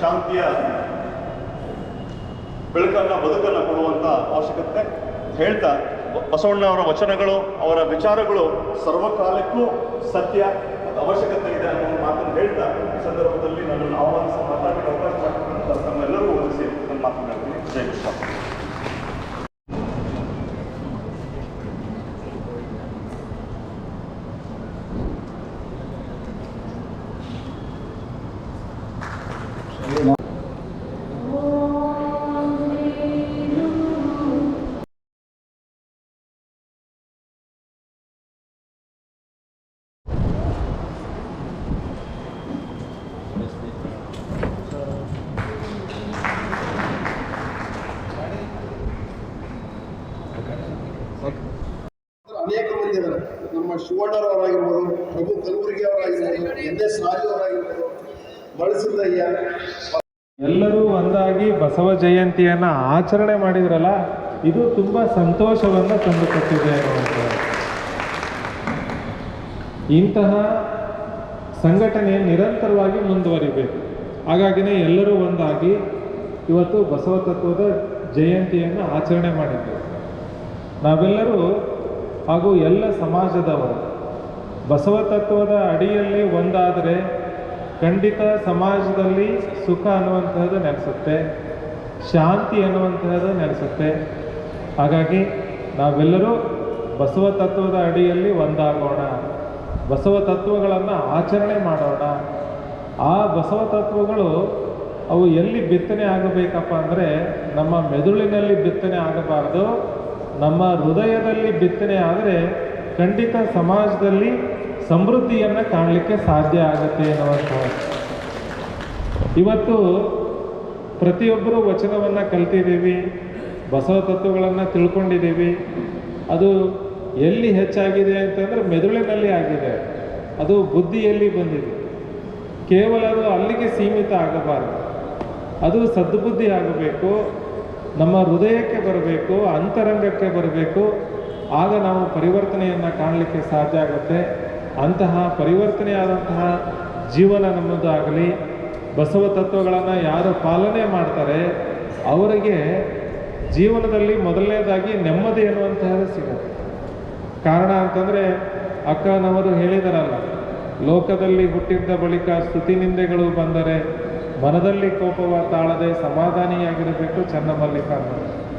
ಶಾಂತಿಯ ಬೆಳಕನ್ನ, ಬದುಕನ್ನ ಕೊಡುವಂತ ಅವಶ್ಯಕತೆ. ಹೇಳ್ತಾ, ಬಸವಣ್ಣ ಅವರ ವಚನಗಳು, ಅವರ ವಿಚಾರಗಳು ಸರ್ವಕಾಲಕ್ಕೂ ಸತ್ಯ ಅವಶ್ಯಕತೆ ಇದೆ ಅನ್ನೋ ಮಾತನ್ನು ಹೇಳ್ತಾ, ಈ ಸಂದರ್ಭದಲ್ಲಿ ನನ್ನನ್ನು ಆಹ್ವಾನಿಸಿ ಮಾತಾಡಲಿಕ್ಕೆ ಅವಕಾಶ ತಮ್ಮೆಲ್ಲರೂ ಒಲಿಸಿ ನನ್ನ ಮಾತನಾಡ್ತೀನಿ ಜೈ ಕೃಷ್ಣ. ಅನೇಕ ಮಂದಿ ನಮ್ಮ ಶಿವಣ್ಣರವರಾಗಿರ್ಬೋದು ಪ್ರಭು ಕಲಬುರಗಿ ಅವರಾಗಿರ್ಬೋದು ಎನ್ ಎಸ್ ರಾಜು ಅವರಾಗಿರ್ಬೋದು ಬಳಸಿದ್ದಯ್ಯ ಎಲ್ಲರೂ ಒಂದಾಗಿ ಬಸವ ಜಯಂತಿಯನ್ನು ಆಚರಣೆ ಮಾಡಿದ್ರಲ್ಲ, ಇದು ತುಂಬ ಸಂತೋಷವನ್ನು ತಂದುಕೊಟ್ಟಿದೆ ಅನ್ನುವಂಥದ್ದು. ಇಂತಹ ಸಂಘಟನೆ ನಿರಂತರವಾಗಿ ಮುಂದುವರಿಬೇಕು. ಹಾಗಾಗಿನೇ ಎಲ್ಲರೂ ಒಂದಾಗಿ ಇವತ್ತು ಬಸವ ತತ್ವದ ಜಯಂತಿಯನ್ನು ಆಚರಣೆ ಮಾಡಿದ್ದೇವೆ ನಾವೆಲ್ಲರೂ ಹಾಗೂ ಎಲ್ಲ ಸಮಾಜದವರು ಬಸವ ತತ್ವದ ಅಡಿಯಲ್ಲಿ ಒಂದಾದರೆ ಖಂಡಿತ ಸಮಾಜದಲ್ಲಿ ಸುಖ ಅನ್ನುವಂತಹದ್ದು ನೆಲೆಸುತ್ತೆ, ಶಾಂತಿ ಅನ್ನುವಂತಹದ್ದು ನೆಲೆಸುತ್ತೆ. ಹಾಗಾಗಿ ನಾವೆಲ್ಲರೂ ಬಸವ ತತ್ವದ ಅಡಿಯಲ್ಲಿ ಒಂದಾಗೋಣ ಬಸವ ತತ್ವಗಳನ್ನು ಆಚರಣೆ ಮಾಡೋಣ. ಆ ಬಸವ ತತ್ವಗಳು ಅವು ಎಲ್ಲಿ ಬಿತ್ತನೆ ಆಗಬೇಕಪ್ಪ ಅಂದರೆ ನಮ್ಮ ಮೆದುಳಿನಲ್ಲಿ ಬಿತ್ತನೆ ಆಗಬಾರ್ದು ನಮ್ಮ ಹೃದಯದಲ್ಲಿ ಬಿತ್ತನೆ ಆದರೆ ಖಂಡಿತ ಸಮಾಜದಲ್ಲಿ ಸಮೃದ್ಧಿಯನ್ನು ಕಾಣಲಿಕ್ಕೆ ಸಾಧ್ಯ ಆಗುತ್ತೆ ಎನ್ನುವಂಥ ಇವತ್ತು ಪ್ರತಿಯೊಬ್ಬರು ವಚನವನ್ನು ಕಲ್ತಿದ್ದೀವಿ ಬಸವ ತತ್ವಗಳನ್ನು ತಿಳ್ಕೊಂಡಿದ್ದೀವಿ. ಅದು ಎಲ್ಲಿ ಹೆಚ್ಚಾಗಿದೆ ಅಂತಂದರೆ ಮೆದುಳಿನಲ್ಲಿ ಆಗಿದೆ. ಅದು ಬುದ್ಧಿಯಲ್ಲಿ ಬಂದಿದೆ? ಕೇವಲ ಅದು ಅಲ್ಲಿಗೆ ಸೀಮಿತ ಆಗಬಾರದು. ಅದು ಸದ್ಬುದ್ಧಿ ಆಗಬೇಕು. ನಮ್ಮ ಹೃದಯಕ್ಕೆ ಬರಬೇಕು, ಅಂತರಂಗಕ್ಕೆ ಬರಬೇಕು. ಆಗ ನಾವು ಪರಿವರ್ತನೆಯನ್ನು ಕಾಣಲಿಕ್ಕೆ ಸಾಧ್ಯ ಆಗುತ್ತೆ. ಅಂತಹ ಪರಿವರ್ತನೆಯಾದಂತಹ ಜೀವನ ನಮ್ಮದು ಆಗಲಿ ಬಸವ ತತ್ವಗಳನ್ನು ಯಾರು ಪಾಲನೆ ಮಾಡ್ತಾರೆ, ಅವರಿಗೆ ಜೀವನದಲ್ಲಿ ಮೊದಲನೇದಾಗಿ ನೆಮ್ಮದಿ ಎನ್ನುವಂತಹದ್ದು ಸಿಗುತ್ತೆ. ಕಾರಣ ಅಂತಂದರೆ, ಅಕ್ಕನವರು ಹೇಳಿದರಲ್ಲ, ಲೋಕದಲ್ಲಿ ಹುಟ್ಟಿದ್ದ ಬಳಿಕ ಸ್ತುತಿ ನಿಂದೆಗಳು ಬಂದರೆ ಮನದಲ್ಲಿ ಕೋಪವ ತಾಳದೆ ಸಮಾಧಾನಿಯಾಗಿರಬೇಕು ಚನ್ನಮಲ್ಲಿಕಾರ್ಜುನ.